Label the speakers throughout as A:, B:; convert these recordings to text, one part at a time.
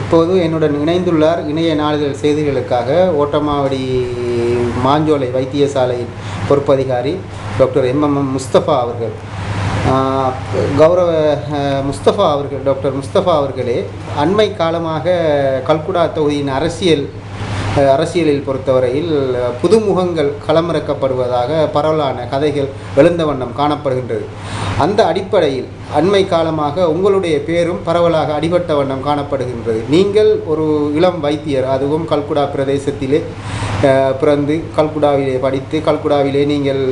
A: இப்போது என்னுடன் இணைந்துள்ளார் இணைய நாளிதழ் செய்திகளுக்காக ஓட்டமாவடி மாஞ்சோலை வைத்தியசாலையின் பொறுப்பதிகாரி டாக்டர் எம்எம்எம் முஸ்தபா அவர்கள். கௌரவ முஸ்தபா அவர்கள் டாக்டர் முஸ்தபா அவர்களே அண்மை காலமாக கல்குடா தொகுதியின் அரசியல் அரசியலில் பொறுத்தவரையில் புதுமுகங்கள் களமிறக்கப்படுவதாக பரவலான கதைகள் எழுந்த வண்ணம் காணப்படுகின்றது. அந்த அடிப்படையில் அண்மை காலமாக உங்களுடைய பேரும் பரவலாக அடிபட்ட வண்ணம் காணப்படுகின்றது. நீங்கள் ஒரு இளம் வைத்தியர் அதுவும் கல்குடா பிரதேசத்திலே பிறந்து கல்குடாவிலே படித்து கல்குடாவிலே நீங்கள்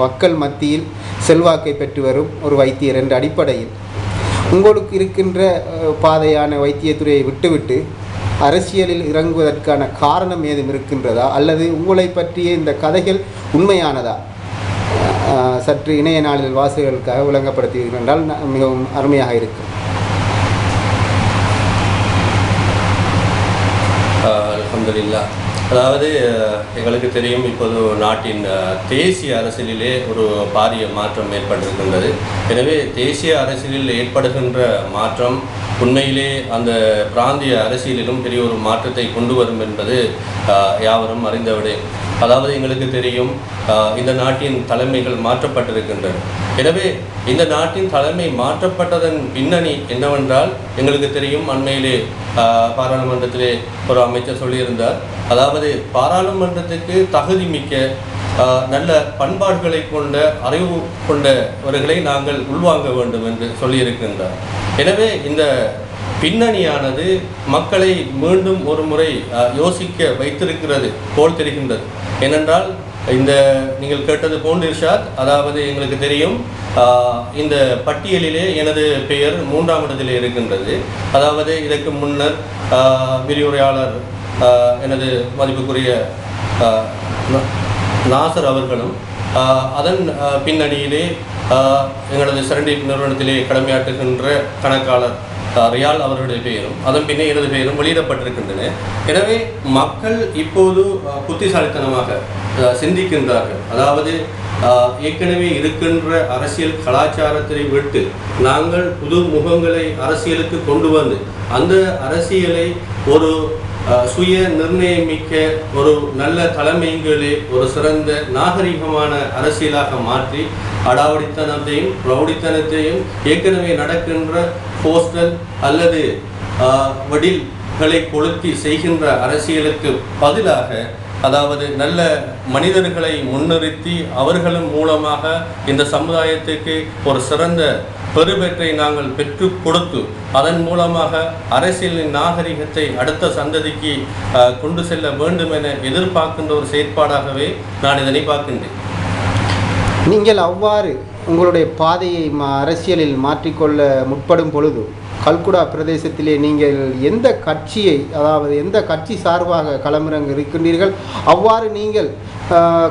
A: மக்கள் மத்தியில் செல்வாக்கை பெற்று வரும் ஒரு வைத்தியர் என்ற அடிப்படையில் உங்களுக்கு இருக்கின்ற பாதையான வைத்தியத்துறையை விட்டுவிட்டு அரசியலில் இறங்குவதற்கான காரணம் ஏதும் இருக்கின்றதா? அல்லது உங்களை பற்றிய இந்த கதைகள் உண்மையானதா? சற்று இணைய நாளில் வாசகர்களுக்காக விளங்கப்படுத்துவீர்கள் என்றால் மிகவும் அருமையாக இருக்கும்.
B: அலமதுல்லா அதாவது எங்களுக்கு தெரியும் இப்போது நாட்டின் தேசிய அரசியலிலே ஒரு பாரிய மாற்றம் ஏற்பட்டிருக்கின்றது. எனவே தேசிய அரசியலில் ஏற்படுகின்ற மாற்றம் உண்மையிலே அந்த பிராந்திய அரசியலிலும் பெரிய ஒரு மாற்றத்தை கொண்டு வரும் என்பது யாவரும் அறிந்தவிடே அதாவது எங்களுக்கு தெரியும் இந்த நாட்டின் தலைமைகள் மாற்றப்பட்டிருக்கின்றன. எனவே இந்த நாட்டின் தலைமை மாற்றப்பட்டதன் பின்னணி என்னவென்றால் எங்களுக்கு தெரியும் அண்மையிலே பாராளுமன்றத்திலே ஒரு அமைச்சர் சொல்லியிருந்தார். அதாவது பாராளுமன்றத்துக்கு தகுதி மிக்க நல்ல பண்பாடுகளை கொண்ட அறிவு கொண்டவர்களை நாங்கள் உள்வாங்க வேண்டும் என்று சொல்லியிருக்கின்றார். எனவே இந்த பின்னணியானது மக்களை மீண்டும் ஒரு முறை யோசிக்க வைத்திருக்கிறது போல் தெரிகின்றது. ஏனென்றால் இந்த நீங்கள் கேட்டது போன்று இர்ஷாத் அதாவது எங்களுக்கு தெரியும் இந்த பட்டியலிலே எனது பெயர் மூன்றாம் இடத்திலே இருக்கின்றது. அதாவது இதற்கு முன்னர் விரிவுரையாளர் எனது மதிப்புக்குரிய நாசர் அவர்களும் அதன் பின்னணியிலே எங்களது சரண்டி நிறுவனத்திலே கடமையாற்றுகின்ற கணக்காளர் ரியால் அவருடைய பெயரும் அதன் பின்னே எனது பெயரும் வெளியிடப்பட்டிருக்கின்றன. எனவே மக்கள் இப்போது புத்திசாலித்தனமாக சிந்திக்கின்றார்கள். அதாவது ஆஹ், ஏற்கனவே இருக்கின்ற அரசியல் கலாச்சாரத்தை விட்டு நாங்கள் புது முகங்களை அரசியலுக்கு கொண்டு வந்து அந்த அரசியலை ஒரு அஹ், சுய நிர்ணயமிக்க ஒரு நல்ல தலைமைங்களே ஒரு சிறந்த நாகரிகமான அரசியலாக மாற்றி அடாவடித்தனத்தையும் ரவுடித்தனத்தையும் ஏற்கனவே நடக்கின்ற போஸ்டல் அல்லது வடில்களை கொளுத்தி செய்கின்ற அரசியலுக்கு பதிலாக அதாவது நல்ல மனிதர்களை முன்னிறுத்தி அவர்களும் மூலமாக இந்த சமுதாயத்துக்கு ஒரு சிறந்த பெருவெற்றை நாங்கள் பெற்று கொடுத்து அதன் மூலமாக அரசியலின் நாகரிகத்தை அடுத்த சந்ததிக்கு கொண்டு செல்ல வேண்டும் என எதிர்பார்க்கின்ற ஒரு செயற்பாடாகவே நான் இதனை பார்க்கின்றேன்.
A: நீங்கள் அவ்வாறு உங்களுடைய பாதையை மா அரசியலில் மாற்றிக்கொள்ள முற்படும் பொழுது கல்குடா பிரதேசத்திலே நீங்கள் எந்த கட்சியை அதாவது எந்த கட்சி சார்பாக களமிறங்க இருக்கின்றீர்கள் அவ்வாறு நீங்கள்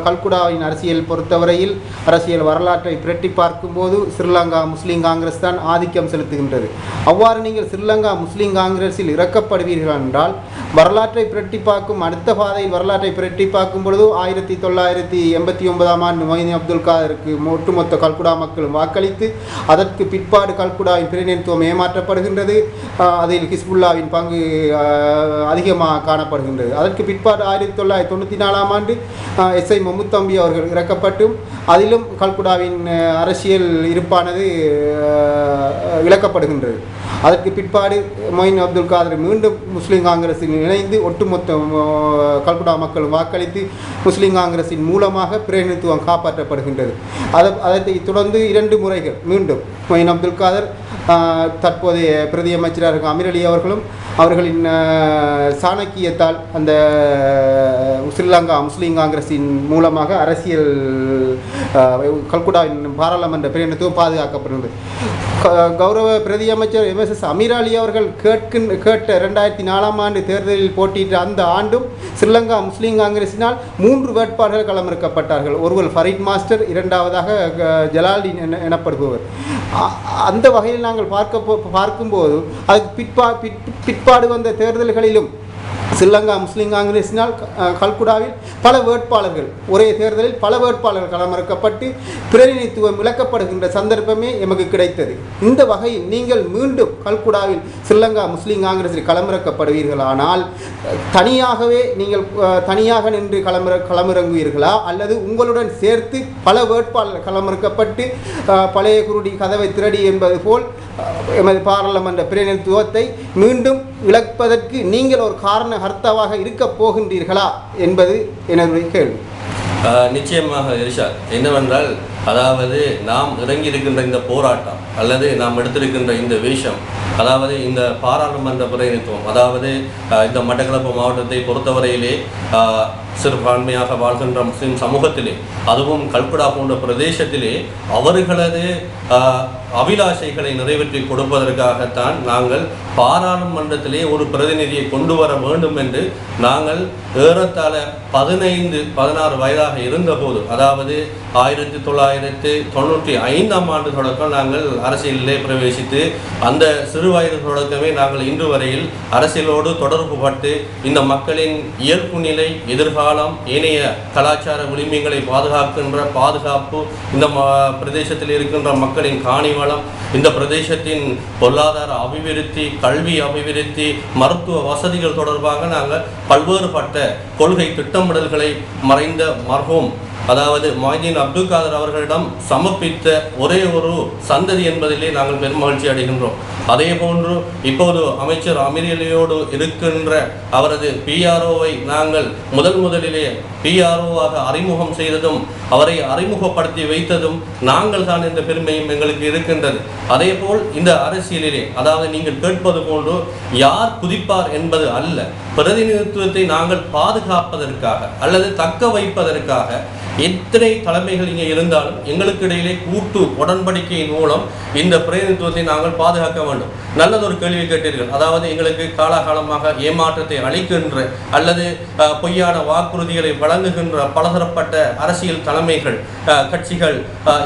A: கல்குடாவின் அரசியல் பொறுத்தவரையில் அரசியல் வரலாற்றை புரட்டி பார்க்கும்போது ஸ்ரீலங்கா முஸ்லீம் காங்கிரஸ் தான் ஆதிக்கம் செலுத்துகின்றது. அவ்வாறு நீங்கள் ஸ்ரீலங்கா முஸ்லீம் காங்கிரஸில் இறக்கப்படுவீர்கள் என்றால் வரலாற்றை புரட்டி பார்க்கும் அடுத்த பாதையில் வரலாற்றை பிரட்டி பார்க்கும் பொழுது ஆயிரத்தி தொள்ளாயிரத்தி எண்பத்தி ஒன்பதாம் ஆண்டு மொய்தீன் அப்துல் காதருக்கு ஒட்டுமொத்த கல்குடா மக்களும் வாக்களித்து அதற்கு பிற்பாடு கல்குடாவின் பிரதிநிதித்துவம் ஏமாற்றப்படுகின்றது. அதில் ஹிஸ்புல்லாவின் பங்கு அதிகமாக காணப்படுகின்றது. அதற்கு பிற்பாடு ஆயிரத்தி தொள்ளாயிரத்தி தொண்ணூற்றி நாலாம் ஆண்டு எஸ்ஐ மம்முத்தம்பி அவர்கள் இறக்கப்பட்டும். அதிலும் கல்குடாவின் அரசியல் இருப்பானது இழக்கப்படுகின்றது. அதற்கு பிற்பாடு மொயின் அப்துல் காதர் மீண்டும் முஸ்லீம் காங்கிரஸில் இணைந்து ஒட்டுமொத்த கல்குடா மக்களும் வாக்களித்து முஸ்லீம் காங்கிரஸின் மூலமாக பிரதிநிதித்துவம் காப்பாற்றப்படுகின்றது. அதை அதை தொடர்ந்து இரண்டு முறைகள் மீண்டும் மொயின் அப்துல் காதர் தற்போதைய பிரதி அமைச்சராக இருக்கும் அமீர் அவர்களும் அவர்களின் சாணக்கியத்தால் அந்த ஸ்ரீலங்கா முஸ்லீம் காங்கிரஸின் மூலமாக அரசியல் கல்குடாவின் பாராளுமன்ற பிரதிநிதித்துவம் பாதுகாக்கப்படுகிறது. க- கௌரவ பிரதி அமைச்சர் எம்எஸ்எஸ் எஸ். அமீராலி அவர்கள் கேட்கின் கேட்ட ரெண்டாயிரத்தி நாலாம் ஆண்டு தேர்தலில் போட்டியிட்ட அந்த ஆண்டும் ஸ்ரீலங்கா முஸ்லீம் காங்கிரஸினால் மூன்று வேட்பாளர்கள் களமிறக்கப்பட்டார்கள். ஒருவர் ஃபரீத் மாஸ்டர் இரண்டாவதாக க- என எனப்படுபவர். அந்த வகையில் நாங்கள் பார்க்க போ- பார்க்கும்போது அதுக்கு பிற்பா பிற்- பிற்பாடு வந்த தேர்தல்களிலும் ஸ்ரீலங்கா முஸ்லீம் காங்கிரஸினால் கல்குடாவில் பல வேட்பாளர்கள் ஒரே தேர்தலில் பல வேட்பாளர்கள் களமிறக்கப்பட்டு பிரதிநிதித்துவம் இழக்கப்படுகின்ற சந்தர்ப்பமே எமக்கு கிடைத்தது. இந்த வகையில் நீங்கள் மீண்டும் கல்குடாவில் ஸ்ரீலங்கா முஸ்லீம் காங்கிரஸில் களமிறக்கப்படுவீர்களானால் தனியாகவே நீங்கள் தனியாக நின்று களமிற களமிறங்குவீர்களா? அல்லது உங்களுடன் சேர்த்து பல வேட்பாளர் களமிறக்கப்பட்டு பழைய குருடி கதவை திரடி என்பது போல் எமது பாராளுமன்ற பிரதிநிதித்துவத்தை மீண்டும் இழப்பதற்கு நீங்கள் ஒரு காரண கர்த்தாவாக இருக்கப் போகின்றீர்களா என்பது எனது கேள்வி.
B: நிச்சயமாக இர்ஷாத் என்னவென்றால் அதாவது நாம் இறங்கி இருக்கின்ற இந்த போராட்டம் அல்லது நாம் எடுத்திருக்கின்ற இந்த வேஷம் அதாவது இந்த பாராளுமன்ற பிரதிநிதித்துவம் அதாவது இந்த மட்டக்களப்பு மாவட்டத்தை பொறுத்தவரையிலே சிறுபான்மையாக வாழ்கின்ற முஸ்லீம் சமூகத்திலே அதுவும் கல்குடா போன்ற பிரதேசத்திலே அவர்களது ஆஹ், அபிலாஷைகளை நிறைவேற்றி கொடுப்பதற்காகத்தான் நாங்கள் பாராளுமன்றத்திலே ஒரு பிரதிநிதியை கொண்டு வர வேண்டும் என்று நாங்கள் ஏறத்தாழ பதினைந்து பதினாறு வயதாக இருந்தபோது அதாவது ஆயிரத்தி தொள்ளாயிரத்து தொண்ணூற்றி ஐந்தாம் ஆண்டு தொடக்கம் நாங்கள் அரசியலிலே பிரவேசித்து அந்த சிறு வயது தொடக்கமே நாங்கள் இன்று வரையில் அரசியலோடு தொடர்பு பட்டு இந்த மக்களின் இயல்பு நிலை காலம் ஏனைய கலாச்சார விளிம்பியங்களை பாதுகாக்கின்ற பாதுகாப்பு இந்த ம பிரதேசத்தில் இருக்கின்ற மக்களின் காணி வளம் இந்த பிரதேசத்தின் பொருளாதார அபிவிருத்தி கல்வி அபிவிருத்தி மருத்துவ வசதிகள் தொடர்பாக நாங்கள் பல்வேறுபட்ட கொள்கை திட்டமிடல்களை மறைந்த மர்ஹோம். அதாவது மொய்தீன் அப்துல் காதர் அவர்களிடம் சமர்ப்பித்த ஒரே ஒரு சந்ததி என்பதிலே நாங்கள் பெருமகிழ்ச்சி அடைகின்றோம். அதே போன்று இப்போது அமைச்சர் அமிரியலியோடு இருக்கின்ற அவரது பிஆர்ஓவை நாங்கள் முதல் முதலிலே பிஆர்ஓவாக அறிமுகம் செய்ததும் அவரை அறிமுகப்படுத்தி வைத்ததும் நாங்கள் தான் என்ற பெருமையும் எங்களுக்கு இருக்கின்றது. அதே போல் இந்த அரசியலிலே அதாவது நீங்கள் கேட்பது போன்று யார் குதிப்பார் என்பது அல்ல. பிரதிநிதித்துவத்தை நாங்கள் பாதுகாப்பதற்காக அல்லது தக்க வைப்பதற்காக எத்தனை தலைமைகள் இங்கே இருந்தாலும் எங்களுக்கு இடையிலே கூட்டு உடன்படிக்கையின் மூலம் இந்த பிரதிநிதித்துவத்தை நாங்கள் பாதுகாக்க வேண்டும். நல்லதொரு கேள்வி கேட்டீர்கள். அதாவது எங்களுக்கு காலாகாலமாக ஏமாற்றத்தை அளிக்கின்ற அல்லது பொய்யான வாக்குறுதிகளை வழங்குகின்ற பலதரப்பட்ட அரசியல் தலைமைகள் கட்சிகள்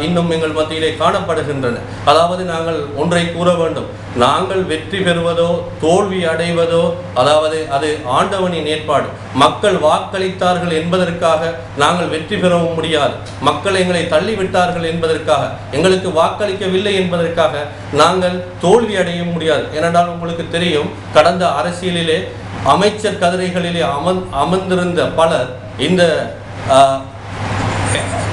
B: இன்னும் எங்கள் மத்தியிலே காணப்படுகின்றன. அதாவது நாங்கள் ஒன்றை கூற வேண்டும். நாங்கள் வெற்றி பெறுவதோ தோல்வி அடைவதோ அதாவது அது ஆண்டவனின் ஏற்பாடு. மக்கள் வாக்களித்தார்கள் என்பதற்காக நாங்கள் வெற்றி பெறவும் முடியாது. மக்கள் எங்களை தள்ளிவிட்டார்கள் என்பதற்காக எங்களுக்கு வாக்களிக்கவில்லை என்பதற்காக நாங்கள் தோல்வி அடைய முடியாது. ஏனென்றால் உங்களுக்கு தெரியும் கடந்த அரசியலிலே அமைச்சர் கதிரைகளிலே அமர்ந் அமர்ந்திருந்த பலர் இந்த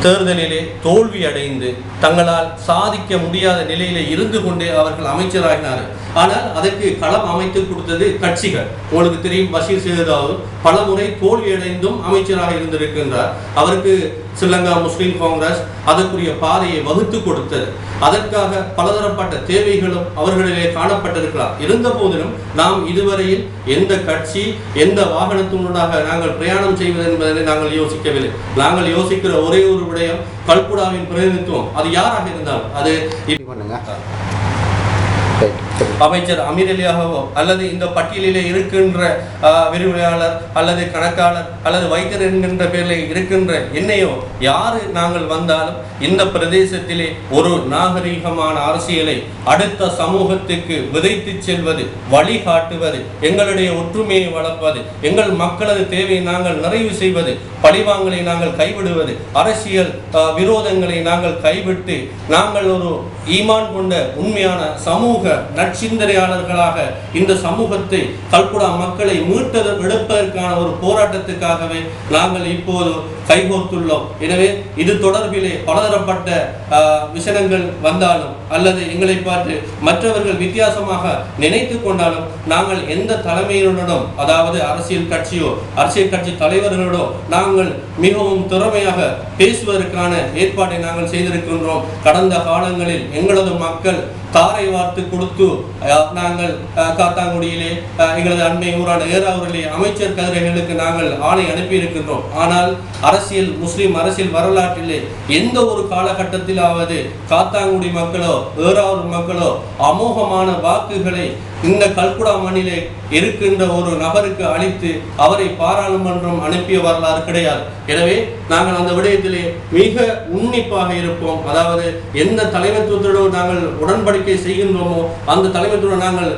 B: தேர்தலிலே தோல்வி அடைந்து தங்களால் சாதிக்க முடியாத நிலையில இருந்து கொண்டே அவர்கள் அமைச்சராகினார்கள். ஆனால் அதற்கு களம் அமைத்து கொடுத்தது கட்சிகள். உங்களுக்கு தெரியும் பஷீர் சேதாவு பல முறை தோல்வி அடைந்தும் அமைச்சராக இருந்திருக்கின்றார். அவருக்கு ஸ்ரீலங்கா முஸ்லீம் காங்கிரஸ் அதற்குரிய பாதையை வகுத்து கொடுத்தது. அதற்காக பலதரப்பட்ட தேவைகளும் அவர்களிலே காணப்பட்டிருக்கலாம். இருந்த போதிலும் நாம் இதுவரையில் எந்த கட்சி எந்த வாகனத்தினூடாக நாங்கள் பிரயாணம் செய்வது என்பதை நாங்கள் யோசிக்கவில்லை. நாங்கள் யோசிக்கிற ஒரே ஒரு விடயம் கல்குடாவின் பிரதிநிதித்துவம். அது யாராக இருந்தாலும் அது
A: பண்ணுங்க.
B: அமைச்சர் அமீர் அலியாகவோ அல்லது இந்த பட்டியலிலே இருக்கின்ற விரிவுரையாளர் அல்லது கணக்காளர் அல்லது வைத்தர் என்கின்ற பேரில் இருக்கின்ற என்னையோ யாரு நாங்கள் வந்தாலும் இந்த பிரதேசத்திலே ஒரு நாகரீகமான அரசியலை அடுத்த சமூகத்துக்கு விதைத்து செல்வது வழிகாட்டுவது எங்களுடைய ஒற்றுமையை வளர்ப்பது எங்கள் மக்களது தேவையை நாங்கள் நிறைவு செய்வது பழிவாங்கலை நாங்கள் கைவிடுவது அரசியல் விரோதங்களை நாங்கள் கைவிட்டு நாங்கள் ஒரு ஈமான் கொண்ட உண்மையான சமூக நற்சிந்தனையாளர்களாக இந்த சமூகத்தை கல்குடா மக்களை மீட்டது எடுப்பதற்கான ஒரு போராட்டத்துக்காகவே நாங்கள் இப்போது கைகோர்த்துள்ளோம். எனவே இது தொடர்பிலே பலதரப்பட்ட ஆஹ், விஷயங்கள் வந்தாலும் அல்லது எங்களை பார்த்து மற்றவர்கள் வித்தியாசமாக நினைத்து கொண்டாலும் நாங்கள் எந்த தலைமையினருடனும் அதாவது அரசியல் கட்சியோ அரசியல் கட்சி தலைவர்களோடோ நாங்கள் மிகவும் திறமையாக பேசுவதற்கான ஏற்பாட்டை நாங்கள் செய்திருக்கின்றோம். கடந்த காலங்களில் எங்களது மக்கள் தாரை வார்த்து கொடுத்து அஹ், நாங்கள் அஹ், காத்தாங்குடியிலே எங்களது அண்மை ஊரான ஏறாவூரிலே அமைச்சர் கதிரைகளுக்கு நாங்கள் ஆணை அனுப்பியிருக்கின்றோம். ஆனால் அரசியல் முஸ்லிம் அரசியல் வரலாற்றிலே எந்த ஒரு காலகட்டத்திலாவது காத்தாங்குடி மக்களோ ஏறாவூர் மக்களோ அமோகமான வாக்குகளை இந்த கல்குடா மண்ணிலே இருக்கின்ற ஒரு நபருக்கு அளித்து அவரை பாராளுமன்றம் அனுப்பிய வரலாறு கிடையாது. எனவே நாங்கள் அந்த விடயத்திலே மிக உன்னிப்பாக இருப்போம். அதாவது எந்த தலைமைத்துவத்தோடு நாங்கள் உடன்படிக்கை செய்கின்றோமோ அந்த தலைமைத்துடன் நாங்கள்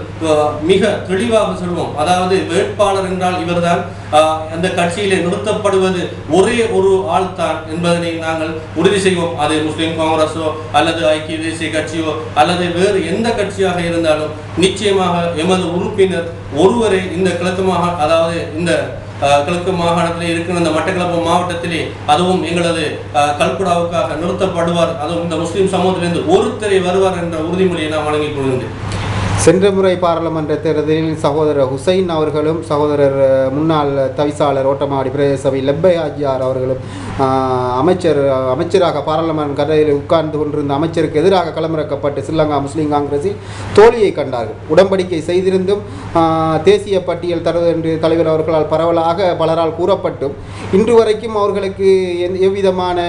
B: மிக தெளிவாக சொல்வோம். அதாவது வேட்பாளர் என்றால் இவர்தான் அந்த கட்சியிலே நிறுத்தப்படுவது ஒரே ஒரு ஆள் தான் என்பதனை நாங்கள் உறுதி செய்வோம். அது முஸ்லிம் காங்கிரஸோ அல்லது ஐக்கிய தேசிய கட்சியோ அல்லது வேறு எந்த கட்சியாக இருந்தாலும் நிச்சயமாக எமது உறுப்பினர் ஒருவரை இந்த கிழக்கு மாகாண அதாவது இந்த கிழக்கு மாகாணத்தில் இருக்கிற இந்த மட்டக்களப்பு மாவட்டத்திலே அதுவும் எங்களது கல்குடாவுக்காக நிறுத்தப்படுவார். அதுவும் இந்த முஸ்லிம் சமூகத்திலிருந்து ஒருத்தரை வருவார் என்ற உறுதிமொழியை நான் வழங்கிக் கொள்கின்றேன்
A: சென்ற முறை பாராளுமன்ற தேர்தலில் சகோதரர் ஹுசைன் அவர்களும் சகோதரர் முன்னாள் தவிசாளர் ஓட்டமாடி பிரதேச சபை லெப்பை ஆஜியார் அவர்களும் அமைச்சர் அமைச்சராக பாராளுமன்ற கதையில் உட்கார்ந்து கொண்டிருந்த அமைச்சருக்கு எதிராக களமிறக்கப்பட்டு ஸ்ரீலங்கா முஸ்லீம் காங்கிரஸில் தோல்வியை கண்டார்கள். உடன்படிக்கை செய்திருந்தும் தேசிய பட்டியல் தருவது என்று தலைவர் அவர்களால் பரவலாக பலரால் கூறப்பட்டும். இன்று வரைக்கும் அவர்களுக்கு எவ்விதமான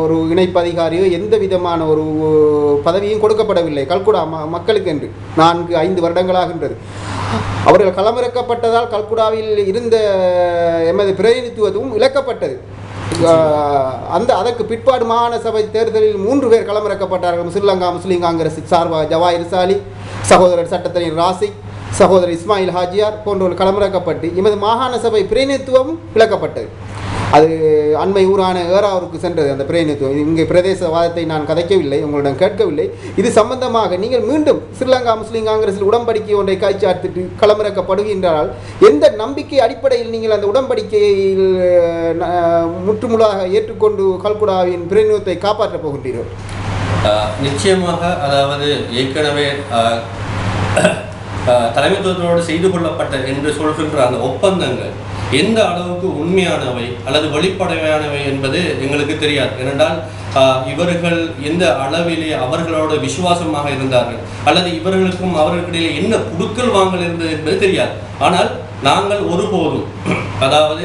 A: ஒரு இணைப்பு அதிகாரியோ எந்த விதமான ஒரு பதவியும் கொடுக்கப்படவில்லை. கல்குடா மக்களுக்கு என்று நான்கு ஐந்து வருடங்களாகின்றது. அவர்கள் களமிறக்கப்பட்டதால் கல்குடாவில் இருந்த எமது பிரதிநிதித்துவத்தும் இழக்கப்பட்டது. அந்த அதற்கு பிற்பாடு மாகாண சபை தேர்தலில் மூன்று பேர் களமிறக்கப்பட்டார்கள். ஸ்ரீலங்கா முஸ்லீம் காங்கிரஸ் சார்பாக ஜவாஹிர் சாலி சகோதரர் சட்டத்தரணி ராசிக் சகோதரர் இஸ்மாயில் ஹாஜியார் போன்றவர்கள் களமிறக்கப்பட்டு எமது மாகாண சபை பிரதிநிதித்துவம் இழக்கப்பட்டது. அது அண்மை ஊரான ஏறாவூருக்கு சென்றது அந்த பிரதிநிதித்துவம் இங்கே பிரதேசவாதத்தை நான் கதைக்கவில்லை உங்களிடம் கேட்கவில்லை. இது சம்பந்தமாக நீங்கள் மீண்டும் ஸ்ரீலங்கா முஸ்லீம் காங்கிரஸில் உடன்படிக்கை ஒன்றை காய்ச்சாத்திட்டு களமிறக்கப்படுகின்றால் எந்த நம்பிக்கை அடிப்படையில் நீங்கள் அந்த உடன்படிக்கையில் முற்றுமுழாக முற்றுமுழுதாக ஏற்றுக்கொண்டு கல்குடாவின் பிரதிநிதித்துவத்தை காப்பாற்றப் போகின்றீர்கள்?
B: நிச்சயமாக அதாவது ஏற்கனவே தலைமைத்துவத்தோடு செய்து கொள்ளப்பட்ட என்று சொல்கின்ற அந்த ஒப்பந்தங்கள் எந்த அளவுக்கு உண்மையானவை அல்லது வெளிப்படையானவை என்பது எங்களுக்கு தெரியாது. ஏனென்றால் இவர்கள் எந்த அளவிலே அவர்களோட விசுவாசமாக இருந்தார்கள் அல்லது இவர்களுக்கும் அவர்களுக்கிடையே என்ன குடுக்கல் வாங்கல் இருந்தது என்பது தெரியாது. ஆனால் நாங்கள் ஒருபோதும் அதாவது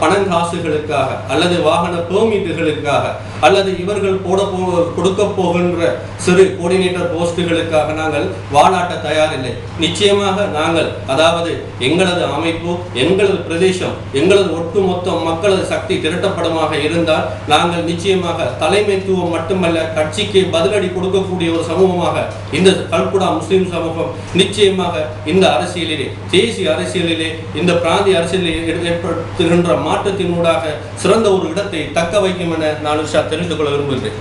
B: பணங்காசுகளுக்காக அல்லது வாகன பெர்மிட்டுகளுக்காக அல்லது இவர்கள் போட போ கொடுக்க போகின்ற சிறு கோஆர்டினேட்டர் போஸ்டுகளுக்காக நாங்கள் வாலாட்ட தயாரில்லை. நிச்சயமாக நாங்கள் அதாவது எங்களது அமைப்பு எங்களது பிரதேசம் எங்களது ஒட்டுமொத்த மக்களது சக்தி திரட்டப்படமாக இருந்தால் நாங்கள் நிச்சயமாக தலைமைத்துவம் மட்டுமல்ல கட்சிக்கு பதிலடி கொடுக்கக்கூடிய ஒரு சமூகமாக இந்த கல்குடா முஸ்லிம் சமூகம் நிச்சயமாக இந்த அரசியலிலே தேசிய அரசியலிலே இந்த பிராந்திய அரசியலில் ஏற்படுத்துகின்ற என்ற மாற்றத்தினூடாக சிறந்த ஒரு இடத்தை தக்க வைக்கும் என நான் உஷா தெரிந்து கொள்ள விரும்புகிறேன்.